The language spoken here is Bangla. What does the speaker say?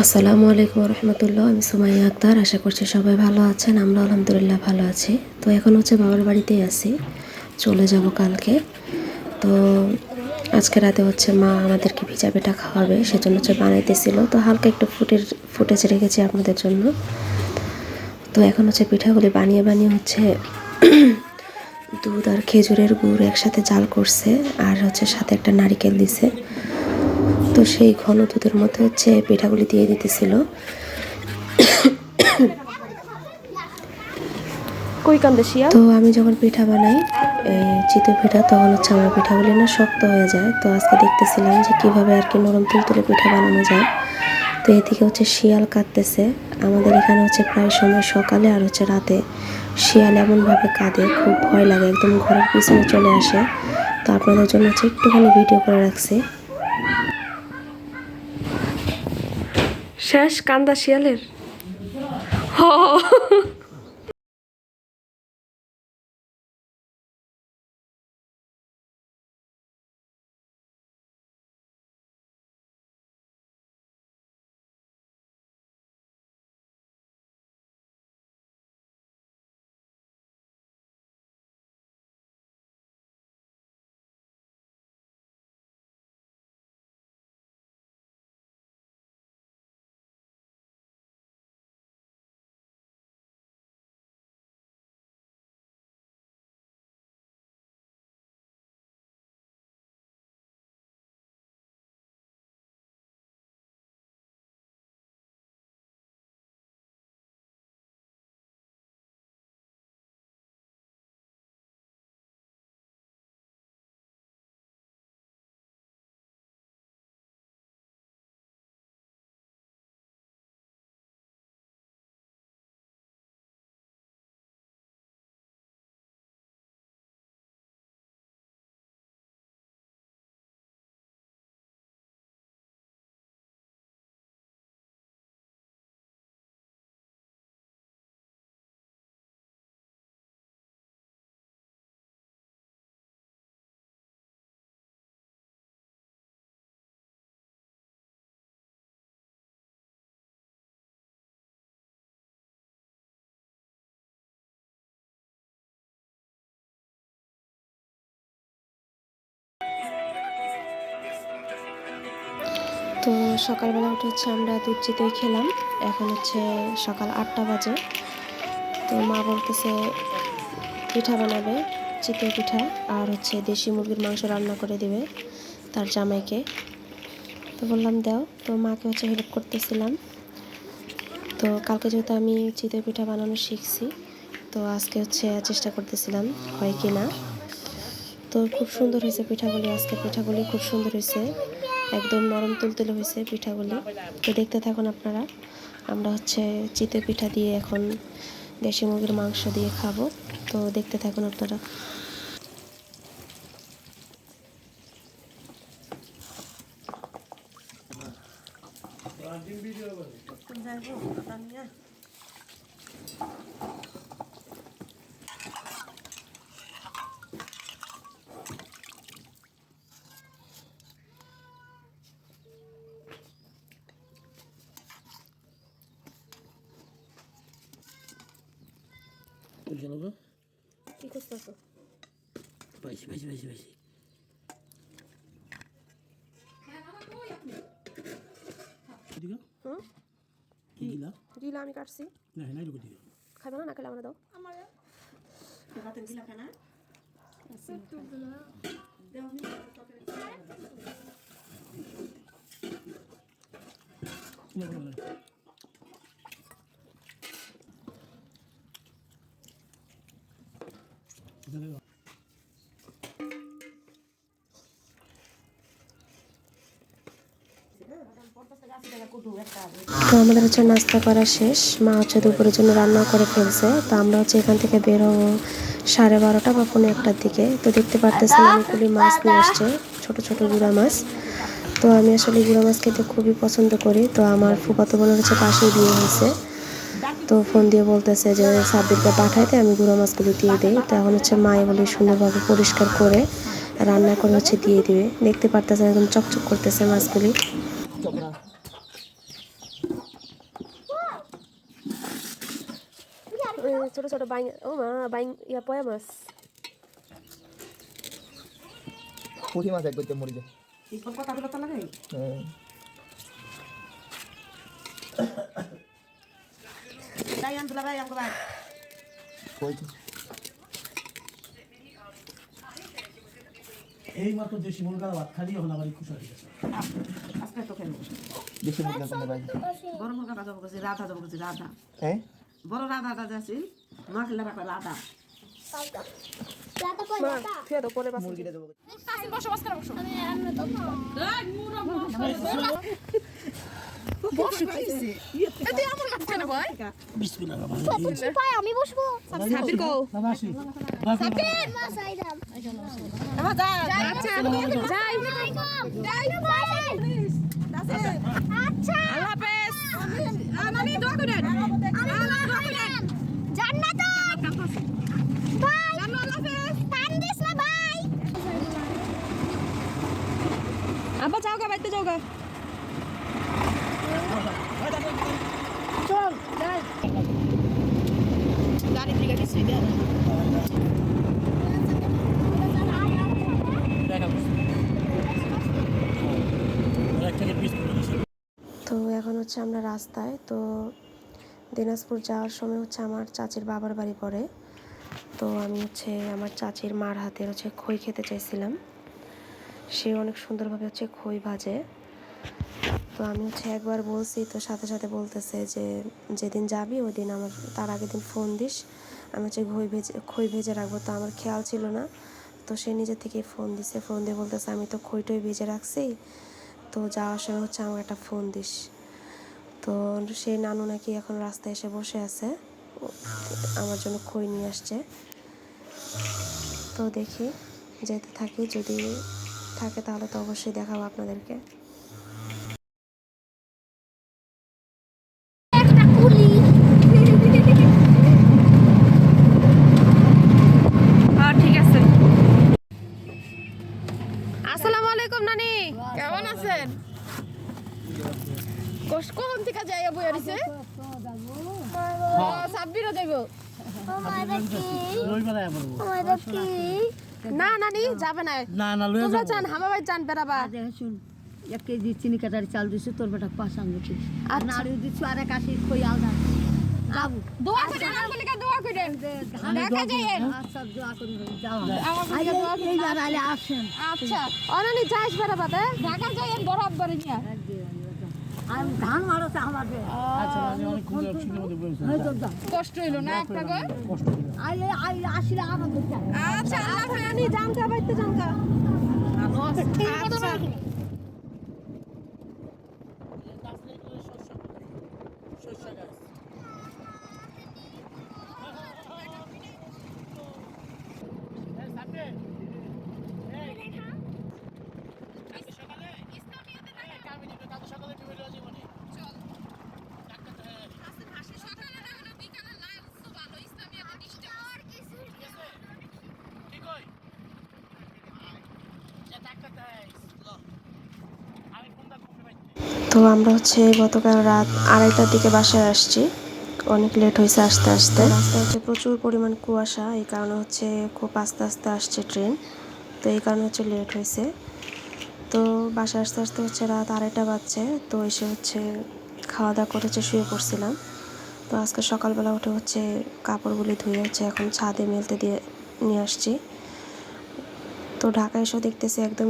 আসসালামু আলাইকুম রহমতুল্লাহ আমি সুমাইয়া আক্তার, আশা করছি সবাই ভালো আছেন আমরা আলহামদুলিল্লাহ ভালো আছি। তো এখন হচ্ছে বাবার বাড়িতেই আছি, চলে যাব কালকে। তো আজকে রাতে হচ্ছে মা আমাদেরকে ভিজা পিঠা খাওয়াবে, সেজন্য হচ্ছে বানাইতেছিল। তো হালকা একটু ফুটের, ফুটেজ রেখেছি আপনাদের জন্য। তো এখন হচ্ছে পিঠাগুলি বানিয়ে বানিয়ে হচ্ছে দুধ আর খেজুরের গুড় একসাথে জাল করছে, আর হচ্ছে সাথে একটা নারিকেল দিছে। তো সেই ঘন দুধের মধ্যে হচ্ছে পিঠাগুলি দিয়ে দিতেছিল। তো আমি যখন পিঠা বানাই এই চিতই পিঠা তখন হচ্ছে আমার পিঠাগুলি না শক্ত হয়ে যায়। তো আজকে দেখতেছিলাম যে কীভাবে আর কি নরম তুলতুলে পিঠা বানানো যায়। তো এদিকে হচ্ছে শিয়াল কাঁদতেছে। আমাদের এখানে হচ্ছে প্রায় সময় সকালে আর হচ্ছে রাতে শিয়াল এমনভাবে কাঁদে খুব ভয় লাগে একদম ঘরের পিছনে চলে আসে। তো আপনাদের জন্য হচ্ছে একটুখানি ভিডিও করে রাখছি। শেষ কান্দা শিয়ালের? হ। তো সকালবেলা উঠে হচ্ছে আমরা দুধ চিতই খেলাম। এখন হচ্ছে সকাল আটটা বাজে। তো মা বলতেছে, পিঠা বানাবে, চিতই পিঠা, আর হচ্ছে দেশি মুরগির মাংস রান্না করে দিবে তার জামাইকে। তো বললাম, দাও। তো মাকে হচ্ছে হেল্প করতেছিলাম। তো কালকে যেহেতু আমি চিতই পিঠা বানানো শিখছি, তো আজকে হচ্ছে চেষ্টা করতেছিলাম, হয় কি না? তো খুব সুন্দর হয়েছে পিঠাগুলি আজকে পিঠাগুলি খুব সুন্দর হয়েছে। একদম নরম তুলতুলে হয়েছে পিঠাগুলি। তো দেখতে থাকুন আপনারা, আমরা হচ্ছে চিতে পিঠা দিয়ে এখন দেশি মুরগির মাংস দিয়ে খাব। তো দেখতে থাকুন আপনারা। তুলছে না কি করতেছ পাইছি পাইছি পাইছি পাইছি এদিকে হুম কি দিলা দিলা আমি কাটছি না নাই ঢুকে দিকে খাইবা না না খেলে আমরা দাও না না না এখানে তো আমাদের হচ্ছে নাস্তা করা শেষ। মা হচ্ছে দুপুরের জন্য রান্না করে ফেলছে। তো আমরা হচ্ছে এখান থেকে বের হব সাড়ে বারোটা বা পনেরো একটার দিকে। তো দেখতে পারতেছেন অনেকগুলি মাছ নিয়ে আসছে, ছোট ছোট গুঁড়া মাছ। তো আমি আসলে গুঁড়া মাছ খেতে খুবই পছন্দ করি। তো আমার ফুফাতো বোনের হচ্ছে পাশেই বিয়ে হয়েছে। তো ফোন দিয়ে বলতেছে যে সাব্বিরকে পাঠাইতে আমি গুঁড়ো মাছগুলো দিয়ে দিই। তখন হচ্ছে মায়ে বলে সুন্দরভাবে পরিষ্কার করে রান্না করে হচ্ছে দিয়ে দিবে। দেখতে পারতেছে একদম চকচক করতেছে মাছগুলি। ছোট ছোট বাইং ও মা বাইং ইয়া পয়া মাছ। পুঁটি মাছ এক মরি যায়। লাগে? হ্যাঁ। তাই আনতে লাগাই আমাকে ভাই কইছি এই মাত্র দেশি মুরগার ভাত খালি এখন আমার খুশি হয়ে গেছে। আজকে তো খেলব বেশি মুরগা কোনে ভাই বড় মুরগা বাজাবো করছি রাধা যাব রাধা। হ্যাঁ বড় রাধা রাধা আছে মাখলে রাখবে রাধা। মা থুয়ে দাও পরে বাস মুরগিটা দেবো বিসমিল্লাহ রহমান আমি বসবো সাবির কও বাবা আসি মাছ আইলাম যাই যাই আচ্ছা আল্লাহ হাফেজ নানি দোয়া করেন জান্নাত বাই আল্লাহ হাফেজ টান দিস না বাই আব্বা যাও গা বাইতে যাও গা গাড়ি থেকে কিছু দেয় এক থেকে পিস করে দিয়েছি তো এখন হচ্ছে আমরা রাস্তায়, তো দিনাজপুর যাওয়ার সময় হচ্ছে আমার চাচির বাবার বাড়ি পড়ে। তো আমি হচ্ছে আমার চাচির মার হাতের হচ্ছে খই খেতে চাইছিলাম। সে অনেক সুন্দরভাবে হচ্ছে খই ভাজে। তো আমি হচ্ছে একবার বলছি, তো সাথে সাথে বলতেছে যে, যেদিন যাবি ওই দিন আমার, তার আগের দিন ফোন দিস। আমি হচ্ছে খই ভেজে খই ভেজে রাখব, তো আমার খেয়াল ছিল না। তো সে নিজে থেকেই ফোন দিছে ফোন দিয়ে বলতেছে, আমি তো খইটই ভেজে রাখছি, তো যাওয়ার সময় হচ্ছে আমার একটা ফোন দিস। তো সেই নানু নাকি এখন রাস্তায় এসে বসে আছে আমার জন্য খই নিয়ে আসছে। তো দেখি, যেতে থাকি, যদি থাকে তাহলে তো অবশ্যই দেখাবো আপনাদেরকে একটা কুলি হ্যাঁ ঠিক আছে আসসালামু আলাইকুম নানি কেমন আছেন থেকে যাই বই আনিছে? ও সাব্বিরও যাইব। কি না নানি যাবে না। না না লয়ে তোমরা হামাবাই যান বেড়াবা। দেখ শুন এক কেজি চিনি কাটারি চাল দিছি তোর বেটা পাঁচ আঙ্গুটি আর নাড়িও দিচ্ছি আর এক আশি খই আলাদা। দোয়া দেখা যাইয়েন আচ্ছা দোয়া করি আচ্ছা অনানি ঢাকা যাইয়েন বরাবর নিয়া ধান মারতে আচ্ছা কষ্ট হইল না আপনাকে করে আসলে আমাদের আচ্ছা। আল্লাহ হানি জানকা বাইতে তো আমরা হচ্ছে গতকাল রাত আড়াইটার দিকে বাসায় আসছি। অনেক লেট হয়েছে আসতে আসতে। রাস্তায় হচ্ছে প্রচুর পরিমাণ কুয়াশা, এই কারণে হচ্ছে খুব আস্তে আস্তে আসছে ট্রেন তো এই কারণে হচ্ছে লেট হয়েছে তো বাসায় আসতে আসতে হচ্ছে রাত আড়াইটা বাজছে, তো এসে হচ্ছে খাওয়া দাওয়া করে হচ্ছে শুয়ে পড়ছিলাম। তো আজকে সকালবেলা উঠে হচ্ছে কাপড়গুলি ধুয়ে হচ্ছে এখন ছাদে মেলতে দিয়ে, নিয়ে আসছি। তো ঢাকা এসেও দেখতেছি একদম